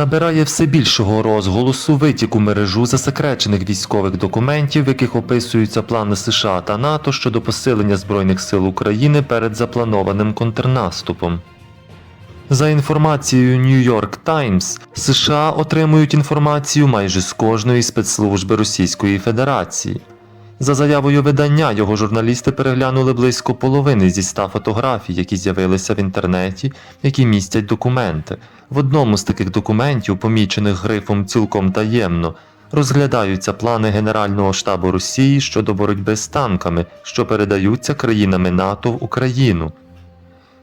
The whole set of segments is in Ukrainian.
Набирає все більшого розголосу витік у мережу засекречених військових документів, в яких описуються плани США та НАТО щодо посилення Збройних сил України перед запланованим контрнаступом. За інформацією New York Times, США отримують інформацію майже з кожної спецслужби Російської Федерації. За заявою видання, його журналісти переглянули близько половини зі ста фотографій, які з'явилися в інтернеті, які містять документи. В одному з таких документів, помічених грифом цілком таємно, розглядаються плани Генерального штабу Росії щодо боротьби з танками, що передаються країнами НАТО в Україну.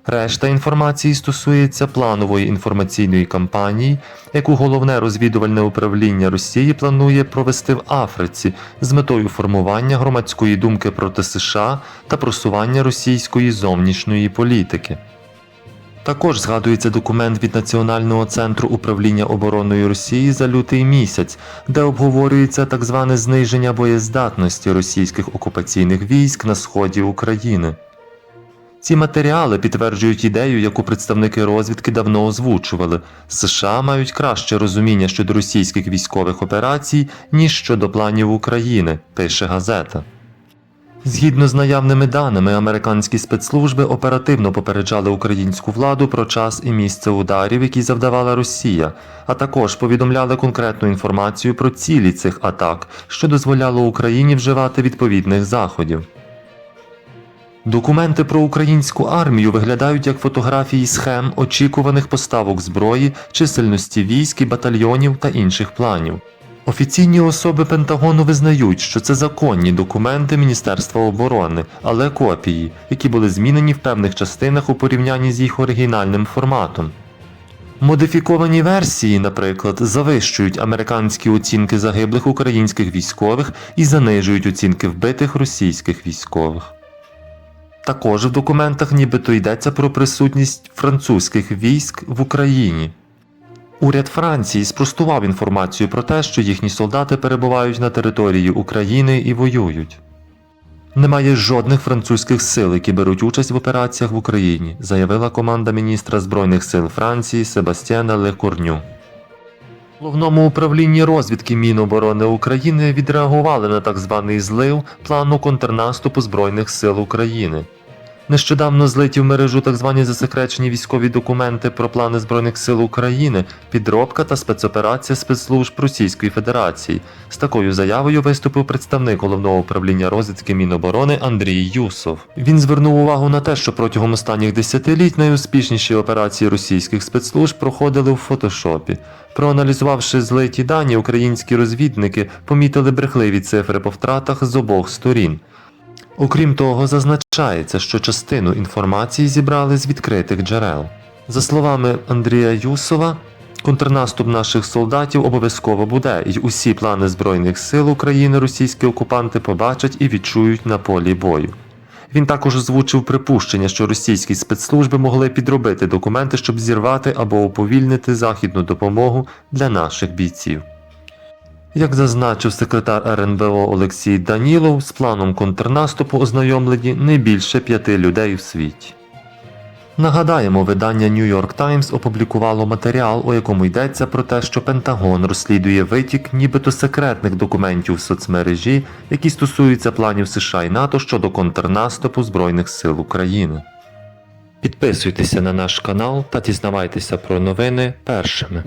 Решта інформації стосується планової інформаційної кампанії, яку головне розвідувальне управління Росії планує провести в Африці з метою формування громадської думки проти США та просування російської зовнішньої політики. Також згадується документ від Національного центру управління обороною Росії за лютий місяць, де обговорюється так зване зниження боєздатності російських окупаційних військ на сході України. Ці матеріали підтверджують ідею, яку представники розвідки давно озвучували. США мають краще розуміння щодо російських військових операцій, ніж щодо планів України, пише газета. Згідно з наявними даними, американські спецслужби оперативно попереджали українську владу про час і місце ударів, які завдавала Росія, а також повідомляли конкретну інформацію про цілі цих атак, що дозволяло Україні вживати відповідних заходів. Документи про українську армію виглядають як фотографії схем очікуваних поставок зброї, чисельності військ і батальйонів та інших планів. Офіційні особи Пентагону визнають, що це законні документи Міністерства оборони, але копії, які були змінені в певних частинах у порівнянні з їх оригінальним форматом. Модифіковані версії, наприклад, завищують американські оцінки загиблих українських військових і занижують оцінки вбитих російських військових. Також в документах нібито йдеться про присутність французьких військ в Україні. Уряд Франції спростував інформацію про те, що їхні солдати перебувають на території України і воюють. Немає жодних французьких сил, які беруть участь в операціях в Україні, заявила команда міністра Збройних сил Франції Себастьяна Лекорню. В Головному управлінні розвідки Міноборони України відреагували на так званий злив плану контрнаступу Збройних сил України. Нещодавно злиті в мережу так звані засекречені військові документи про плани Збройних сил України, підробка та спецоперація спецслужб Російської Федерації. З такою заявою виступив представник головного управління розвідки Міноборони Андрій Юсов. Він звернув увагу на те, що протягом останніх десятиліть найуспішніші операції російських спецслужб проходили в фотошопі. Проаналізувавши злиті дані, українські розвідники помітили брехливі цифри по втратах з обох сторін. Окрім того, зазначається, що частину інформації зібрали з відкритих джерел. За словами Андрія Юсова, контрнаступ наших солдатів обов'язково буде, і усі плани Збройних сил України російські окупанти побачать і відчують на полі бою. Він також озвучив припущення, що російські спецслужби могли підробити документи, щоб зірвати або уповільнити західну допомогу для наших бійців. Як зазначив секретар РНБО Олексій Данілов, з планом контрнаступу ознайомлені не більше п'яти людей в світі. Нагадаємо, видання New York Times опублікувало матеріал, у якому йдеться про те, що Пентагон розслідує витік нібито секретних документів в соцмережі, які стосуються планів США і НАТО щодо контрнаступу Збройних сил України. Підписуйтеся на наш канал та дізнавайтеся про новини першими.